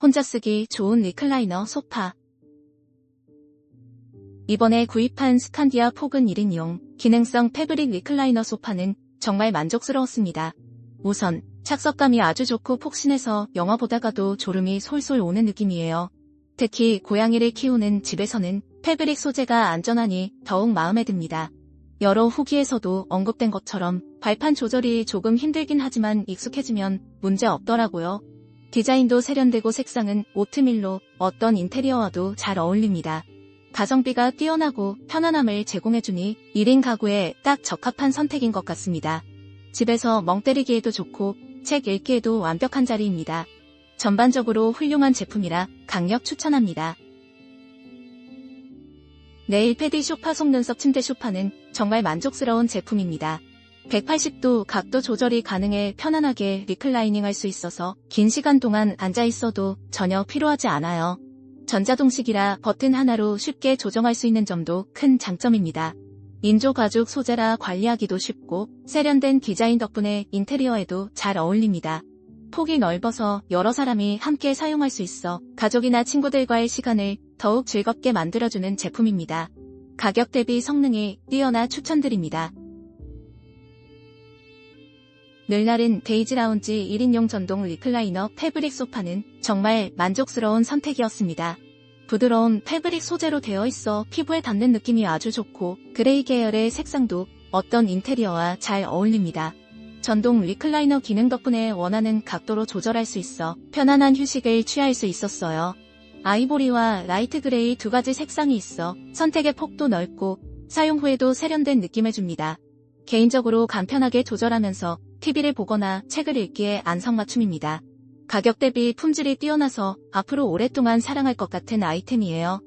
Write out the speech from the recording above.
혼자 쓰기 좋은 리클라이너 소파. 이번에 구입한 스칸디아 폭은 1인용 기능성 패브릭 리클라이너 소파는 정말 만족스러웠습니다. 우선 착석감이 아주 좋고 폭신해서 영화 보다가도 졸음이 솔솔 오는 느낌이에요. 특히 고양이를 키우는 집에서는 패브릭 소재가 안전하니 더욱 마음에 듭니다. 여러 후기에서도 언급된 것처럼 발판 조절이 조금 힘들긴 하지만 익숙해지면 문제 없더라고요. 디자인도 세련되고 색상은 오트밀로 어떤 인테리어와도 잘 어울립니다. 가성비가 뛰어나고 편안함을 제공해주니 1인 가구에 딱 적합한 선택인 것 같습니다. 집에서 멍 때리기에도 좋고 책 읽기에도 완벽한 자리입니다. 전반적으로 훌륭한 제품이라 강력 추천합니다. 네일 패디 쇼파 속눈썹 침대 쇼파는 정말 만족스러운 제품입니다. 180도 각도 조절이 가능해 편안하게 리클라이닝 할 수 있어서 긴 시간 동안 앉아 있어도 전혀 필요하지 않아요. 전자동식이라 버튼 하나로 쉽게 조정할 수 있는 점도 큰 장점입니다. 인조 가죽 소재라 관리하기도 쉽고 세련된 디자인 덕분에 인테리어에도 잘 어울립니다. 폭이 넓어서 여러 사람이 함께 사용할 수 있어 가족이나 친구들과의 시간을 더욱 즐겁게 만들어주는 제품입니다. 가격 대비 성능이 뛰어나 추천드립니다. 늘날은 데이지 라운지 1인용 전동 리클라이너 패브릭 소파는 정말 만족스러운 선택이었습니다. 부드러운 패브릭 소재로 되어 있어 피부에 닿는 느낌이 아주 좋고 그레이 계열의 색상도 어떤 인테리어와 잘 어울립니다. 전동 리클라이너 기능 덕분에 원하는 각도로 조절할 수 있어 편안한 휴식을 취할 수 있었어요. 아이보리와 라이트 그레이 두 가지 색상이 있어 선택의 폭도 넓고 사용 후에도 세련된 느낌을 줍니다. 개인적으로 간편하게 조절하면서 TV를 보거나 책을 읽기에 안성맞춤입니다. 가격 대비 품질이 뛰어나서 앞으로 오랫동안 사랑할 것 같은 아이템이에요.